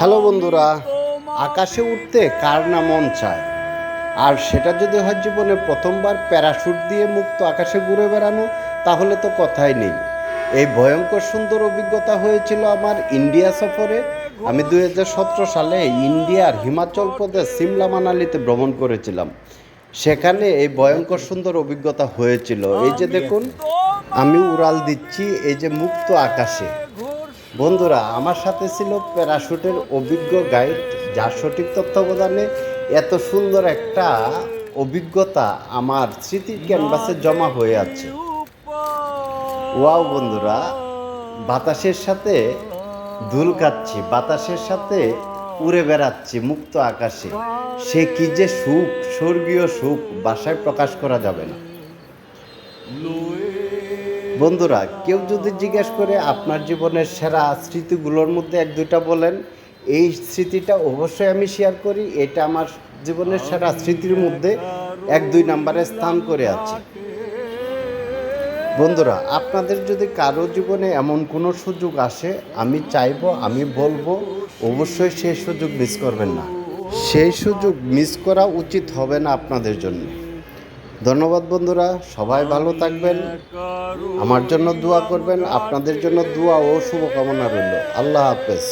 Hello বন্ধুরা, আকাশে উঠতে কার না মন চায়? আর সেটা যদি হয় জীবনে প্রথমবার প্যারাশুট দিয়ে মুক্ত আকাশে ঘুরে বেড়ানো, তাহলে তো কথাই নেই। এই ভয়ঙ্কর সুন্দর অভিজ্ঞতা হয়েছিল আমার ইন্ডিয়া সফরে। আমি দু হাজার সতেরো সালে ইন্ডিয়ার হিমাচল প্রদেশ সিমলা মানালিতে ভ্রমণ করেছিলাম। সেখানে এই ভয়ঙ্কর সুন্দর অভিজ্ঞতা হয়েছিল। এই যে দেখুন, আমি উড়াল দিচ্ছি এই যে মুক্ত আকাশে। বন্ধুরা, আমার সাথে ছিল প্যারাশুটের অভিজ্ঞ গাইড, যার সঠিক তত্ত্বাবধানে এত সুন্দর একটা অভিজ্ঞতা আমার স্মৃতির ক্যানভাসে জমা হয়ে আছে। ওয়াও বন্ধুরা, বাতাসের সাথে দুল কাচ্ছি, বাতাসের সাথে উড়ে বেড়াচ্ছি মুক্ত আকাশে। সে কি যে সুখ, স্বর্গীয় সুখ, বাসায় প্রকাশ করা যাবে না। বন্ধুরা, কেউ যদি জিজ্ঞেস করে আপনার জীবনের সেরা স্মৃতিগুলোর মধ্যে এক দুইটা বলেন, এই স্মৃতিটা অবশ্যই আমি শেয়ার করি। এটা আমার জীবনের সেরা স্মৃতির মধ্যে এক দুই নম্বরে স্থান করে আছে। বন্ধুরা, আপনাদের যদি কারও জীবনে এমন কোনো সুযোগ আসে, আমি চাইব, আমি বলব, অবশ্যই সেই সুযোগ মিস করবেন না। সেই সুযোগ মিস করা উচিত হবে না আপনাদের জন্য। ধন্যবাদ বন্ধুরা সবাই ভালো থাকবেন। আমার জন্য দোয়া করবেন আপনাদের জন্য দোয়া ও শুভকামনা রইল। আল্লাহ হাফেজ।